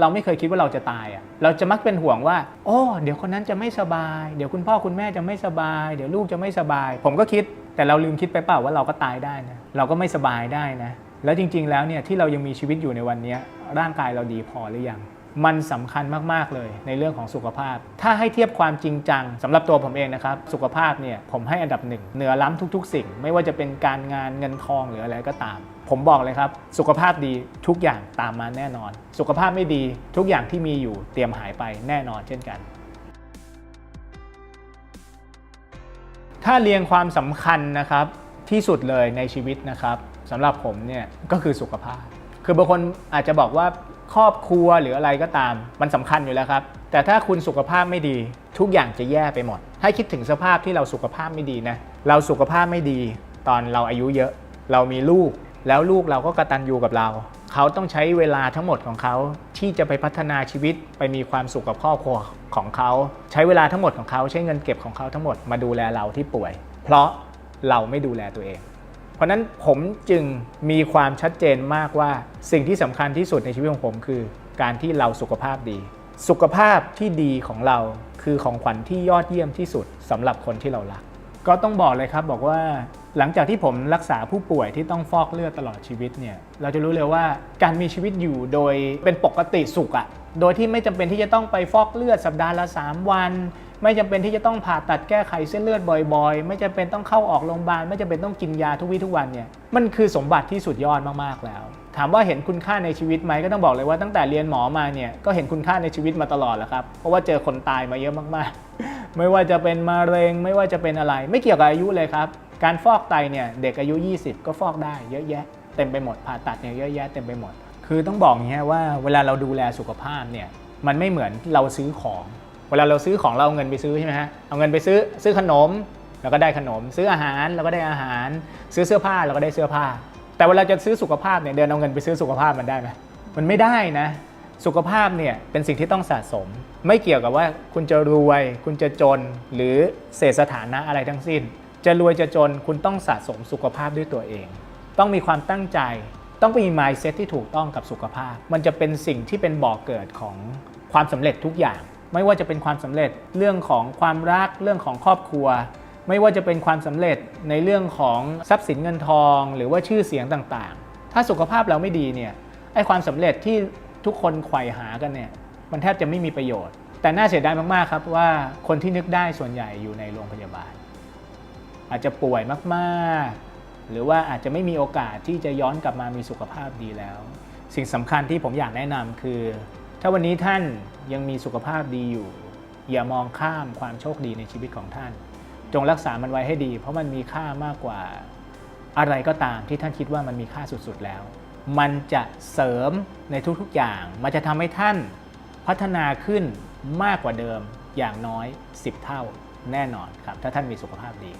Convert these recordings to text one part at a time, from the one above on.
เราไม่เคยคิดว่าเราจะตายอะ เราจะมักเป็นห่วงว่า โอ้ เดี๋ยวคนนั้นจะไม่สบาย เดี๋ยวคุณพ่อคุณแม่จะไม่สบาย เดี๋ยวลูกจะไม่สบาย ผมก็คิด แต่เราลืมคิดไปเปล่าว่าเราก็ตายได้นะ เราก็ไม่สบายได้นะ แล้วจริง ๆ แล้วเนี่ยที่เรายังมีชีวิตอยู่ในวันนี้ร่างกายเราดีพอหรือยัง มันสำคัญมาก ๆ เลยในเรื่องของสุขภาพ ถ้าให้เทียบความจริงจังสำหรับตัวผมเองนะครับ สุขภาพเนี่ยผมให้อันดับหนึ่งเหนือล้ำทุก ๆ สิ่ง ไม่ว่าจะเป็นการงานเงินทองหรืออะไรก็ตาม ผมบอกเลยครับ สุขภาพดีทุกอย่างตามมาแน่นอน สุขภาพไม่ดีทุกอย่างที่มีอยู่เตรียมหายไปแน่นอนเช่นกันถ้าเรียงความสำคัญนะครับที่สุดเลยในชีวิตนะครับสำหรับผมเนี่ยก็คือสุขภาพ คือบางคนอาจจะบอกว่า ครอบครัวหรืออะไรก็ตาม มันสำคัญอยู่แล้วครับ แต่ถ้าคุณสุขภาพไม่ดี ทุกอย่างจะแย่ไปหมด ให้คิดถึงสภาพที่เราสุขภาพไม่ดีนะ เราสุขภาพไม่ดี ตอนเราอายุเยอะ เรามีลูก แล้วลูกเราก็กระตันอยู่กับเรา เขาต้องใช้เวลาทั้งหมดของเขาที่จะไปพัฒนาชีวิตไปมีความสุขกับครอบครัวของเขา ใช้เวลาทั้งหมดของเขาใช้เงินเก็บของเขาทั้งหมดมาดูแลเราที่ป่วย เพราะเราไม่ดูแลตัวเอง เพราะนั้นผมจึงมีความชัดเจนมากว่าสิ่งที่สำคัญที่สุดในชีวิตของผมคือ การที่เราสุขภาพดี สุขภาพที่ดีของเราคือของขวัญที่ยอดเยี่ยมที่สุดสำหรับคนที่เรารัก ก็ต้องบอกเลยครับบอกว่าหลังจากที่ผมรักษาผู้ป่วยที่ต้องฟอกเลือดตลอดชีวิตเนี่ยเราจะรู้เลยว่าการมีชีวิตอยู่โดยเป็นปกติสุขอะโดยที่ไม่จำเป็นที่จะต้องไปฟอกเลือดสัปดาห์ละ 3 วัน ไม่จำเป็นที่จะต้องผ่าตัดแก้ไขเส้นเลือดบ่อยๆ ไม่จำเป็นต้องเข้าออกโรงพยาบาล ไม่จำเป็นต้องกินยาทุกวี่ทุกวันเนี่ย มันคือสมบัติที่สุดยอดมากๆแล้ว ถามว่าเห็นคุณค่าในชีวิตไหมก็ต้องบอกเลยว่าตั้งแต่เรียนหมอมาเนี่ย ก็เห็นคุณค่าในชีวิตมาตลอดแล้วครับ เพราะว่าเจอคนตายมาเยอะมากๆ ไม่ว่าจะเป็นมะเร็ง ไม่ว่าจะเป็นอะไร ไม่เกี่ยวกับอายุเลยครับ การฟอกไตเนี่ยเด็กอายุ 20 ก็ฟอกได้เยอะแยะ เต็มไปหมด ผ่าตัดเนี่ยเยอะแยะเต็มไปหมด คือต้องบอกอย่างนี้ว่าเวลาเราดูแลสุขภาพเนี่ย มันไม่เหมือนเราซื้อของ เวลาเราซื้อของเราเอาเงินไปซื้อใช่ไหมฮะ เอาเงินไปซื้อซื้อขนมเราก็ได้ขนม ซื้ออาหารเราก็ได้อาหาร ซื้อเสื้อผ้าเราก็ได้เสื้อผ้า แต่เวลาจะซื้อสุขภาพเนี่ยเดินเอาเงินไปซื้อสุขภาพมันได้ไหมมันไม่ได้นะ สุขภาพเนี่ยเป็นสิ่งที่ต้องสะสม ไม่เกี่ยวกับว่าคุณจะรวย คุณจะจนหรือเศษสถานะอะไรทั้งสิ้น จะรวยจะจนคุณต้องสะสมสุขภาพด้วยตัวเอง ต้องมีความตั้งใจ ต้องมี mindset ที่ถูกต้องกับสุขภาพ มันจะเป็นสิ่งที่เป็นบ่อกเกิดของความสำเร็จทุกอย่าง ไม่ว่าจะเป็นความสำเร็จเรื่องของความรักเรื่องของครอบครัว ไม่ว่าจะเป็นความสำเร็จในเรื่องของทรัพย์สินเงินทอง หรือว่าชื่อเสียงต่างๆ ถ้าสุขภาพเราไม่ดีเนี่ยไอ้ความสำเร็จที่ทุกคนไขว่หากันเนี่ยมันแทบจะไม่มีประโยชน์ แต่น่าเสียดายมากๆครับว่าคนที่นึกได้ส่วนใหญ่อยู่ในโรงพยาบาล อาจจะป่วยมากๆ หรือว่าอาจจะไม่มีโอกาสที่จะย้อนกลับมามีสุขภาพดีแล้ว สิ่งสำคัญที่ผมอยากแนะนำคือ ถ้าวันนี้ท่านยังมีสุขภาพดีอยู่ อย่ามองข้ามความโชคดีในชีวิตของท่าน จงรักษามันไว้ให้ดี เพราะมันมีค่ามากกว่าอะไรก็ตามที่ท่านคิดว่ามันมีค่าสุดๆแล้ว มันจะเสริมในทุกๆอย่าง มันจะทำให้ท่านพัฒนาขึ้นมากกว่าเดิมอย่างน้อย 10 เท่าแน่นอนครับ ถ้าท่านมีสุขภาพดี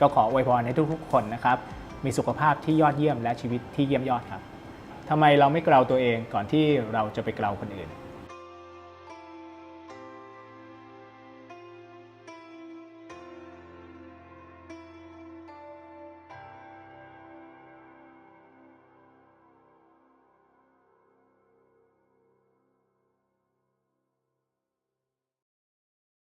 ก็ขออวยพรให้ทุกๆคนนะครับ มีสุขภาพที่ยอดเยี่ยมและชีวิตที่เยี่ยมยอดครับทำไมเราไม่เกลาตัวเองก่อนที่เราจะไปเกลาคนอื่น